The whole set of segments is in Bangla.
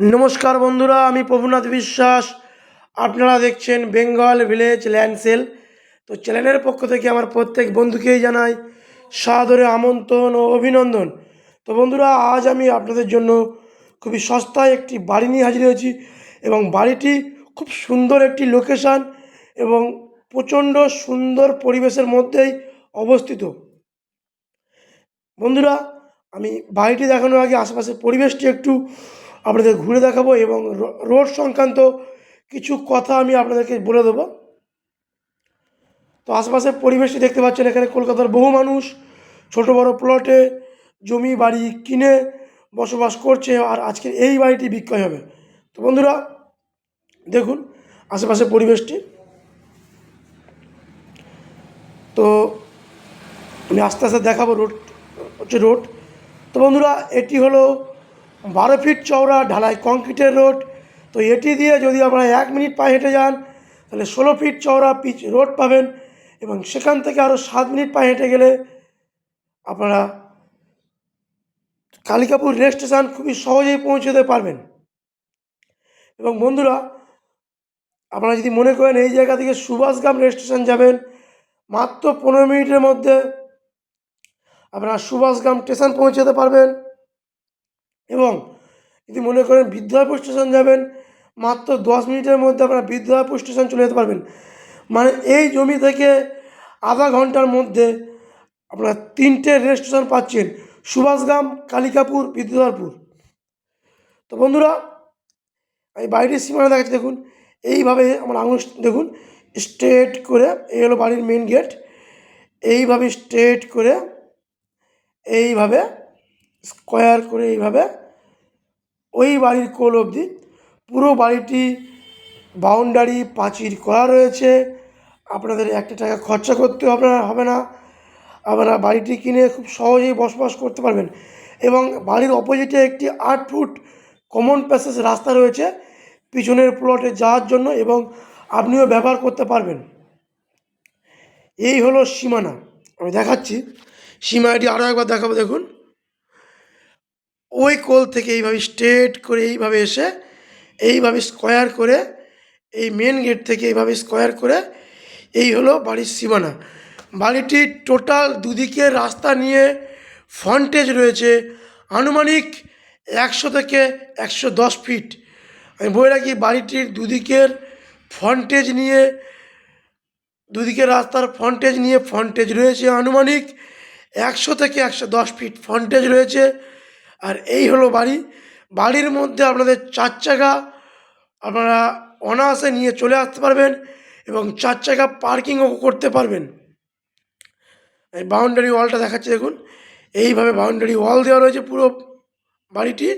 নমস্কার বন্ধুরা, আমি প্রভুনাথ বিশ্বাস। আপনারা দেখছেন বেঙ্গল ভিলেজ ল্যান্ড সেল। তো চ্যানেলের পক্ষ থেকে আমার প্রত্যেক বন্ধুকেই জানাই সাদরে আমন্ত্রণ ও অভিনন্দন। তো বন্ধুরা, আজ আমি আপনাদের জন্য খুবই সস্তায় একটি বাড়ি নিয়ে হাজির হয়েছি এবং বাড়িটি খুব সুন্দর একটি লোকেশান এবং প্রচণ্ড সুন্দর পরিবেশের মধ্যেই অবস্থিত। বন্ধুরা, আমি বাড়িটি দেখানোর আগে আশেপাশের পরিবেশটি একটু আপনাদের ঘুরে দেখাবো এবং রোড সংক্রান্ত কিছু কথা আমি আপনাদেরকে বলে দেবো। তো আশেপাশের পরিবেশটি দেখতে পাচ্ছেন, এখানে কলকাতার বহু মানুষ ছোট বড় প্লটে জমি বাড়ি কিনে বসবাস করছে আর আজকে এই বাড়িটি বিক্রয় হবে। তো বন্ধুরা, দেখুন আশেপাশের পরিবেশটি। তো আমি আস্তে আস্তে দেখাবো রোড, হচ্ছে রোড। তো বন্ধুরা, এটি হলো বারো ফিট চওড়া ঢালাই কংক্রিটের রোড। তো এটি দিয়ে যদি আপনারা এক মিনিট পায়ে হেঁটে যান, তাহলে ষোলো ফিট চওড়া পিচ রোড পাবেন এবং সেখান থেকে আরও সাত মিনিট পায়ে হেঁটে গেলে আপনারা কালিকাপুর রেল স্টেশন খুবই সহজেই পৌঁছে যেতে পারবেন। এবং বন্ধুরা, আপনারা যদি মনে করেন এই জায়গা থেকে সুভাষগ্রাম রেল স্টেশন যাবেন, মাত্র পনেরো মিনিটের মধ্যে আপনারা সুভাষগ্রাম স্টেশন পৌঁছে যেতে পারবেন। এবং যদি মনে করেন বিদ্যাপুর স্টেশন যাবেন, মাত্র দশ মিনিটের মধ্যে আপনারা বিদ্যাপুর স্টেশন চলে যেতে পারবেন। মানে এই জমি থেকে আধা ঘণ্টার মধ্যে আপনারা তিনটে রেল স্টেশন পাচ্ছেন সুভাষগ্রাম কালিকাপুর বিদ্যাধরপুর তো বন্ধুরা, আমি বাড়িটির সীমানা দেখাচ্ছি, দেখুন। এইভাবে আমার আঙুল, দেখুন স্ট্রেট করে, এই হলো বাড়ির মেন গেট এইভাবে স্ট্রেট করে, এইভাবে স্কোয়ার করে এইভাবে ওই বাড়ির কোল অবধি পুরো বাড়িটি বাউন্ডারি পাঁচির করা রয়েছে। আপনাদের একটা টাকা খরচা করতে না, হবে না। আপনারা বাড়িটি কিনে খুব সহজেই বসবাস করতে পারবেন এবং বাড়ির অপোজিটে একটি আট ফুট কমন প্যাসেজ রাস্তা রয়েছে পিছনের প্লটে যাওয়ার জন্য এবং আপনিও ব্যবহার করতে পারবেন। এই হলো সীমানা। আমি দেখাচ্ছি। সীমানাটি আরও একবার দেখাবো, দেখুন। ওই কোল থেকে এইভাবে স্ট্রেট করে এইভাবে এসে এইভাবে স্কোয়ার করে এই মেন গেট থেকে এইভাবে স্কোয়ার করে এই হলো বাড়ির সীমানা। বাড়িটির টোটাল দুদিকে রাস্তা নিয়ে ফ্রন্টেজ রয়েছে, আনুমানিক একশো থেকে একশো দশ ফিট আমি বলে রাখি, বাড়িটির দুদিকের ফ্রন্টেজ নিয়ে দুদিকে রাস্তার ফ্রন্টেজ নিয়ে ফ্রন্টেজ রয়েছে, আনুমানিক একশো থেকে একশো দশ ফিট ফ্রন্টেজ রয়েছে। আর এই হলো বাড়ি। বাড়ির মধ্যে আপনাদের চার চাকা আপনারা অনায়াসে নিয়ে চলে আসতে পারবেন এবং চার চাকা পার্কিংও করতে পারবেন। এই বাউন্ডারি ওয়ালটা দেখাচ্ছি দেখুন। এইভাবে বাউন্ডারি ওয়াল দেওয়া রয়েছে পুরো বাড়িটি।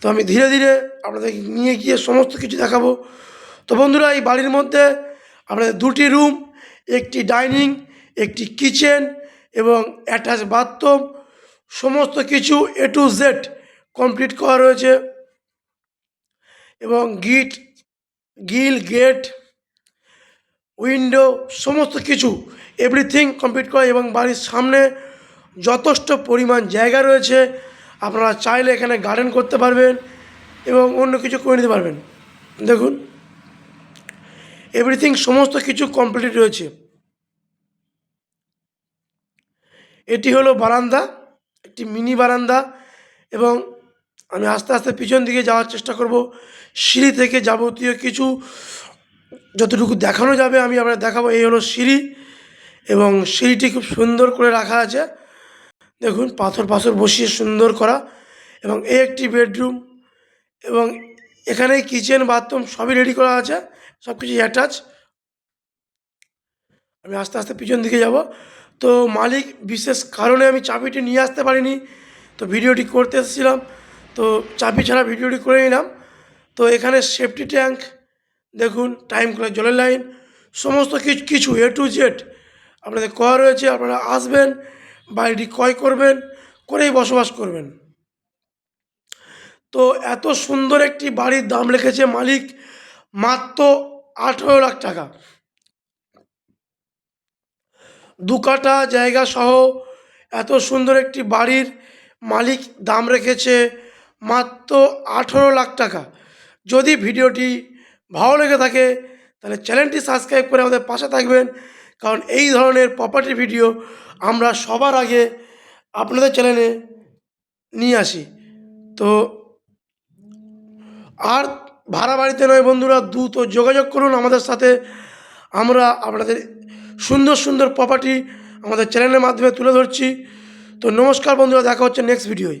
তো আমি ধীরে ধীরে আপনাদের নিয়ে গিয়ে সমস্ত কিছু দেখাবো। তো বন্ধুরা, এই বাড়ির মধ্যে আপনাদের দুটি রুম একটি ডাইনিং একটি কিচেন এবং অ্যাটাচ বাথরুম সমস্ত কিছু এ টু জেড কমপ্লিট করা রয়েছে। এবং গিট গিল গেট উইন্ডো সমস্ত কিছু এভরিথিং কমপ্লিট করা এবং বাড়ির সামনে যথেষ্ট পরিমাণ জায়গা রয়েছে। আপনারা চাইলে এখানে গার্ডেন করতে পারবেন এবং অন্য কিছু করে নিতে পারবেন। দেখুন এভরিথিং সমস্ত কিছু কমপ্লিট রয়েছে। এটি হলো বারান্দা। একটি মিনি বারান্দা এবং আমি আস্তে আস্তে পিছন দিকে যাওয়ার চেষ্টা করব। সিঁড়ি থেকে যাবতীয় কিছু যতটুকু দেখানো যাবে আমি আপনার দেখাবো। এই হলো সিঁড়ি এবং সিঁড়িটি খুব সুন্দর করে রাখা আছে। দেখুন, পাথর পাথর বসিয়ে সুন্দর করা এবং এই একটি বেডরুম এবং এখানে কিচেন, বাথরুম সবই রেডি করা আছে সব কিছু অ্যাটাচ। আমি আস্তে আস্তে পিছন দিকে যাব। তো মালিক বিশেষ কারণে আমি চাবিটি নিয়ে আসতে পারিনি। তো ভিডিওটি করতে এসেছিলাম। তো চাবি ছাড়া ভিডিওটি করে নিলাম। তো এখানে সেফটি ট্যাঙ্ক দেখুন টাইম কলের জলের লাইন সমস্ত কিছু কিছু এ টু জেড আপনাদের করা রয়েছে। আপনারা আসবেন, বাড়িটি ক্রয় করবেন, করেই বসবাস করবেন। তো এত সুন্দর একটি বাড়ির দাম রেখেছে মালিক মাত্র আঠেরো লাখ টাকা। দু কাঠা জায়গা সহ এত সুন্দর একটি বাড়ির মালিক দাম রেখেছে মাত্র আঠেরো লাখ টাকা। যদি ভিডিওটি ভালো লেগে থাকে, তাহলে চ্যানেলটি সাবস্ক্রাইব করে আমাদের পাশে থাকবেন, কারণ এই ধরনের প্রপার্টি ভিডিও আমরা সবার আগে আপনাদের চ্যানেলে নিয়ে আসি। তো আর ভাড়া বাড়িতে নয় বন্ধুরা, দ্রুত যোগাযোগ করুন আমাদের সাথে। আমরা আপনাদের সুন্দর সুন্দর প্রপার্টি আমাদের চ্যানেলের মাধ্যমে তুলে ধরছি। তো নমস্কার বন্ধুরা, দেখা হচ্ছে নেক্সট ভিডিওয়